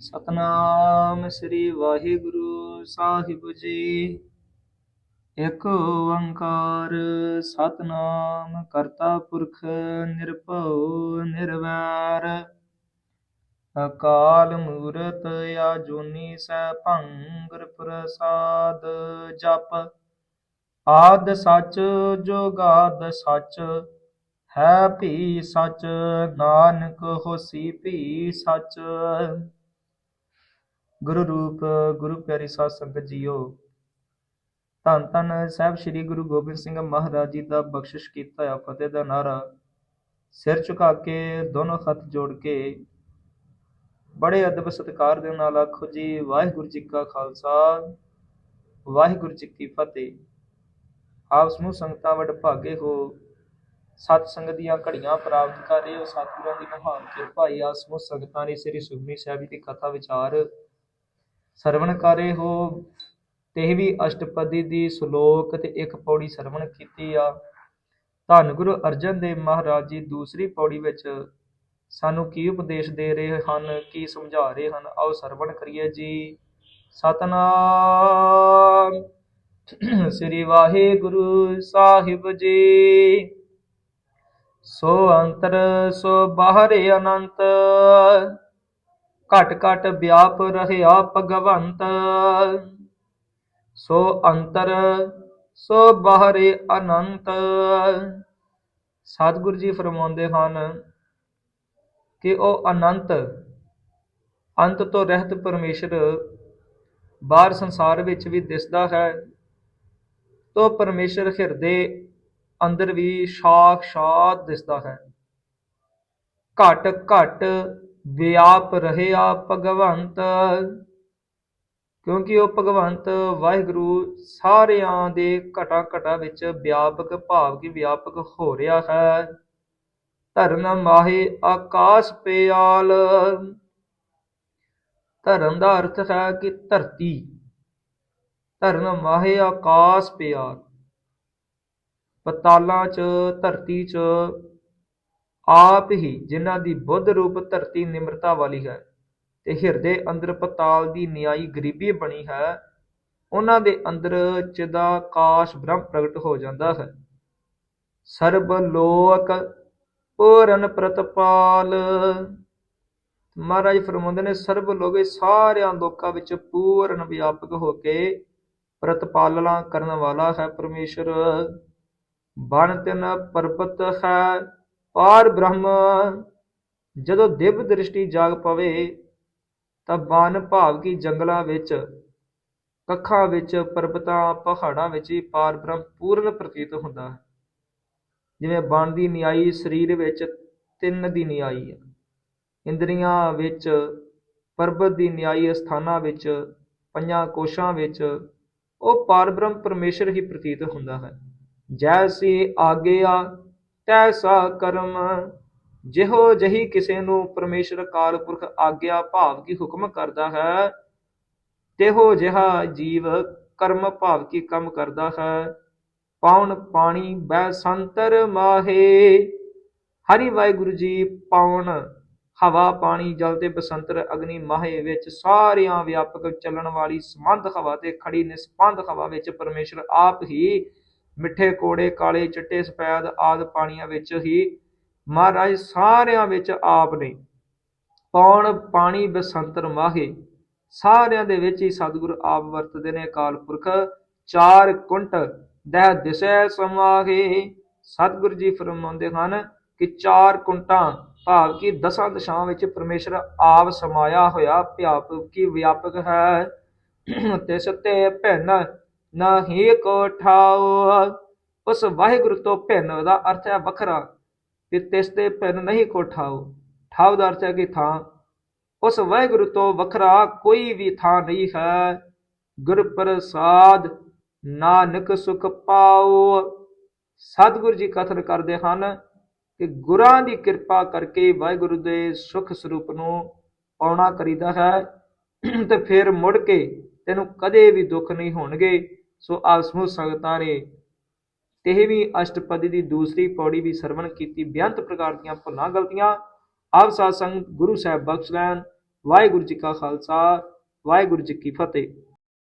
ਸਤਨਾਮ ਸ੍ਰੀ ਵਾਹਿਗੁਰੂ ਸਾਹਿਬ ਜੀ। ਇਕ ਓੰਕਾਰ ਸਤਨਾਮ ਕਰਤਾ ਪੁਰਖ ਨਿਰਭਉ ਨਿਰਵੈਰ। ਅਕਾਲ ਮੂਰਤ ਆਜੂਨੀ ਸੈਭੰ ਗੁਰ ਪ੍ਰਸਾਦ ਜਪ। ਆਦ ਸੱਚ ਜੋਗਾਦ ਸੱਚ, ਹੈ ਭੀ ਸੱਚ, ਨਾਨਕ ਹੋਸੀ ਭੀ ਸੱਚ। ਗੁਰੂ ਰੂਪ, ਗੁਰੂ ਪਿਆਰੀ ਸਾਧ ਸੰਗਤ ਜੀਓ। ਧੰਨ ਧੰਨ ਸਾਹਿਬ ਸ੍ਰੀ ਗੁਰੂ ਗੋਬਿੰਦ ਸਿੰਘ ਮਹਾਰਾਜ ਜੀ ਦਾ ਬਖਸ਼ਿਸ਼ ਕੀਤਾ ਹੋਇਆ ਫਤਿਹ ਦਾ ਨਾਰਾ ਸਿਰ ਝੁਕਾ ਕੇ ਦੋਨੋਂ ਹੱਥ ਜੋੜ ਕੇ ਬੜੇ ਅਦਬ ਸਤਿਕਾਰ ਦੇ ਨਾਲ ਆਖੋ ਜੀ, ਵਾਹਿਗੁਰੂ ਜੀ ਕਾ ਖਾਲਸਾ, ਵਾਹਿਗੁਰੂ ਜੀ ਕੀ ਫਤਿਹ। ਆਪ ਸਮੂਹ ਸੰਗਤਾਂ ਵੱਡ ਭਾਗੇ ਹੋ, ਸਤ ਸੰਗਤ ਦੀਆਂ ਘੜੀਆਂ ਪ੍ਰਾਪਤ ਕਰ ਰਹੇ ਹੋ, ਸਤਿਗੁਰਾਂ ਦੀ ਮਹਾਨ ਕਿਰਪਾ ਹੀ ਆ ਸੰਗਤਾਂ ਨੇ ਸ੍ਰੀ ਸੁਖਮਨੀ ਸਾਹਿਬ ਜੀ ਦੀ ਕਥਾ ਵਿਚਾਰ ਸਰਵਣ ਕਰੇ ਹੋ ਤੇਹਵੀਂ ਅਸ਼ਟਪਦੀ ਦੀ ਸ਼ਲੋਕ ਤੇ ਇੱਕ ਪੌੜੀ ਸਰਵਣ ਕੀਤੀ ਆ। ਧੰਨ ਗੁਰੂ ਅਰਜਨ ਦੇਵ ਮਹਾਰਾਜ ਜੀ, ਦੂਸਰੀ ਪੌੜੀ ਵਿੱਚ ਸਾਨੂੰ ਕੀ ਉਪਦੇਸ਼ ਦੇ ਰਹੇ ਹਨ, ਕੀ ਸਮਝਾ ਰਹੇ ਹਨ? ਆਓ ਸਰਵਣ ਕਰੀਏ ਜੀ। ਸਤਨਾਮ। ਸ੍ਰੀ ਵਾਹਿਗੁਰੂ ਸਾਹਿਬ ਜੀ। ਸੋ ਅੰਤਰ, ਸੋ ਬਾਹਰ ਅਨੰਤ। ਘਟ ਘਟ ਵਿਆਪ ਰਹਿਆ ਭਗਵੰਤ। ਸੋ ਅੰਤਰ, ਸੋ ਬਾਹਰ ਅਨੰਤ। ਸਤਿਗੁਰੂ ਜੀ ਫਰਮਾਉਂਦੇ ਹਨ ਕਿ ਉਹ ਅਨੰਤ, ਅੰਤ ਤੋਂ ਰਹਿਤ ਪਰਮੇਸ਼ਰ ਬਾਹਰ ਸੰਸਾਰ ਵਿੱਚ ਵੀ ਦਿਸਦਾ ਹੈ। ਤੋ ਪਰਮੇਸ਼ਰ ਹਿਰਦੇ ਅੰਦਰ ਵੀ ਸਾਖਸ਼ਾਤ ਦਿਸਦਾ ਹੈ। ਘਟ ਘਟ ਵਿਆਪ ਰਹਿਆ ਭਗਵੰਤ। ਕਿਉਂਕਿ ਉਹ ਭਗਵੰਤ ਵਾਹਿਗੁਰੂ ਸਾਰਿਆਂ ਦੇ ਘਟਾ ਘਟਾ ਵਿੱਚ ਵਿਆਪਕ, ਭਾਵ ਕਿ ਵਿਆਪਕ ਹੋ ਰਿਹਾ ਹੈ। ਧਰਨ ਮਾਹੇ ਆਕਾਸ਼ ਪਿਆਲ। ਧਰਮ ਦਾ ਅਰਥ ਹੈ ਕਿ ਧਰਤੀ। ਧਰਮ ਮਾਹੇ ਆਕਾਸ਼ ਪਿਆਲ। ਪਤਾਲਾਂ 'ਚ, ਧਰਤੀ 'ਚ ਆਪ ਹੀ ਜਿਨ੍ਹਾਂ ਦੀ ਬੁੱਧ ਰੂਪ ਧਰਤੀ ਨਿਮਰਤਾ ਵਾਲੀ ਹੈ ਤੇ ਹਿਰਦੇ ਅੰਦਰ ਪਤਾਲ ਦੀ ਨਿਆਈ ਗਰੀਬੀ ਬਣੀ ਹੈ, ਉਹਨਾਂ ਦੇ ਅੰਦਰ ਚਿਦਾਕਾਸ਼ ਬ੍ਰਹਮ ਪ੍ਰਗਟ ਹੋ ਜਾਂਦਾ ਹੈ। ਸਰਬ ਲੋਕ ਪੂਰਨ ਪ੍ਰਤਪਾਲ। ਮਹਾਰਾਜ ਫਰਮਾਉਂਦੇ ਨੇ, ਸਰਬ ਲੋਕੇ ਸਾਰਿਆਂ ਲੋਕਾਂ ਵਿੱਚ ਪੂਰਨ ਵਿਆਪਕ ਹੋ ਕੇ ਪ੍ਰਤਪਾਲਣਾ ਕਰਨ ਵਾਲਾ ਹੈ ਪਰਮੇਸ਼ਰ। ਬਣ ਤਿਨ ਪਰਬਤ ਹੈ ਪਾਰ ਬ੍ਰਹਮ, ਜਦੋਂ ਦਿਵ ਦ੍ਰਿਸ਼ਟੀ ਜਾਗ ਪਵੇ, ਤਾਂ ਬਨ ਭਾਵ ਕੀ ਜੰਗਲਾਂ ਵਿੱਚ, ਕੱਖਾਂ ਵਿੱਚ, ਪਰਬਤਾਂ, ਪਹਾੜਾਂ ਵਿੱਚ ਹੀ ਪਾਰ ਬ੍ਰਹਮ ਪੂਰਨ ਪ੍ਰਤੀਤ ਹੁੰਦਾ ਹੈ। ਜਿਵੇਂ ਬਣ ਦੀ ਨਿਆਈ ਸਰੀਰ ਵਿੱਚ ਤਿੰਨ ਦੀ ਨਿਆਈ ਹੈ। ਇੰਦਰੀਆਂ ਵਿੱਚ ਪਰਬਤ ਦੀ ਨਿਆਈ ਸਥਾਨਾਂ ਵਿੱਚ, ਪੰਜਾਂ ਕੋਸ਼ਾਂ ਵਿੱਚ, ਉਹ ਪਾਰ ਬ੍ਰਹਮ ਪਰਮੇਸ਼ਰ ਹੀ ਪ੍ਰਤੀਤ ਹੁੰਦਾ ਹੈ। ਜੈਸੀ ਆਗਿਆ ਤੈਸਾ ਕਰਮ। ਜਿਹੋ ਜਹੀ ਕਿਸੇ ਨੂੰ ਪਰਮੇਸ਼ਰ ਕਾਲ ਪੁਰਖ ਆਗਿਆ ਭਾਵ ਕੀ ਹੁਕਮ ਕਰਦਾ ਹੈ, ਤਿਹੋ ਜਿਹਾ ਜੀਵ ਕਰਮ ਭਾਵ ਕੀ ਕੰਮ ਕਰਦਾ ਹੈ। ਪੌਣ ਪਾਣੀ ਬੈ ਸੰਤਰ ਮਾਹੇ। ਹਰੀ ਵਾਹਿਗੁਰੂ ਜੀ ਪਾਉਣ ਹਵਾ ਪਾਣੀ ਜਲ ਤੇ ਬਸੰਤਰ ਅਗਨੀ ਮਾਹੇ ਵਿੱਚ ਸਾਰਿਆਂ ਵਿਆਪਕ ਚੱਲਣ ਵਾਲੀ ਸੰਬੰਧ ਹਵਾ ਤੇ ਖੜੀ ਨਿਸਪੰਦ ਹਵਾ ਵਿੱਚ ਪਰਮੇਸ਼ਰ ਆਪ ਹੀ ਮਿੱਠੇ ਕੋੜੇ, ਕਾਲੇ ਚਿੱਟੇ, ਸਫੈਦ ਆਦ ਪਾਣੀਆਂ ਵਿੱਚ ਹੀ ਮਹਾਰਾਜ ਸਾਰਿਆਂ ਵਿੱਚ ਆਪ ਨੇ ਪੌਣ ਪਾਣੀ ਬਸੰਤਰ ਮਾਹੇ ਸਾਰਿਆਂ ਦੇ ਵਿੱਚ ਹੀ ਸਤਿਗੁਰ ਆਪ ਵਰਤਦੇ ਨੇ ਅਕਾਲ ਪੁਰਖ। ਚਾਰ ਕੁੰਟ ਦਹ ਦਿਸੈ ਸਮਾਹੇ। ਸਤਿਗੁਰ ਜੀ ਫਰਮਾਉਂਦੇ ਹਨ ਕਿ ਚਾਰ ਕੁੰਟਾਂ ਭਾਵ ਕਿ ਦਸਾਂ ਦਿਸ਼ਾਵਾਂ ਵਿੱਚ ਪਰਮੇਸ਼ਰ ਆਪ ਸਮਾਇਆ ਹੋਇਆ ਵਿਆਪਕ ਕੀ ਵਿਆਪਕ ਹੈ। ਤੇ ਸਤੇ ਭਿੰਨ ਨਹੀਂ ਕੋ ਠਾਉ ਉਸ ਵਾਹਿਗੁਰੂ ਤੋਂ ਭਿੰਨ ਦਾ ਅਰਥ ਹੈ ਵੱਖਰਾ ਕਿ ਤਿਸ ਤੇ ਭਿੰਨ ਨਹੀਂ ਕੋ ਠਾਉ ਠਾਉ ਦਾ ਅਰਥ ਹੈ ਕਿ ਥਾਂ। ਉਸ ਵਾਹਿਗੁਰੂ ਤੋਂ ਵੱਖਰਾ ਕੋਈ ਵੀ ਥਾਂ ਨਹੀਂ ਹੈ। ਗੁਰ ਪ੍ਰਸਾਦ ਨਾਨਕ ਸੁਖ ਪਾਉ। ਸਤਿਗੁਰੂ ਜੀ ਕਥਨ ਕਰਦੇ ਹਨ ਕਿ ਗੁਰਾਂ ਦੀ ਕਿਰਪਾ ਕਰਕੇ ਵਾਹਿਗੁਰੂ ਦੇ ਸੁਖ ਸਰੂਪ ਨੂੰ ਪਾਉਣਾ ਕਰੀਦਾ ਹੈ। ਤੇ ਫਿਰ ਮੁੜ ਕੇ ਤੈਨੂੰ ਕਦੇ ਵੀ ਦੁੱਖ ਨਹੀਂ ਹੋਣਗੇ। ਸੋ ਆਪ ਸਮੂਹ ਸੰਗਤਾਂ ਨੇ ਤੇਹਵੀਂ ਅਸ਼ਟਪਦੀ ਦੀ ਦੂਸਰੀ ਪੌੜੀ ਵੀ ਸਰਵਣ ਕੀਤੀ ਬੇਅੰਤ ਪ੍ਰਕਾਰ ਦੀਆਂ ਭੁੱਲਾਂ ਗਲਤੀਆਂ। ਆਪ ਸਾਧ ਸੰਗ ਗੁਰੂ ਸਾਹਿਬ ਬਖਸ਼ ਲੈਣ। ਵਾਹਿਗੁਰੂ ਜੀ ਕਾ ਖਾਲਸਾ, ਵਾਹਿਗੁਰੂ ਜੀ ਕੀ ਫਤਿਹ।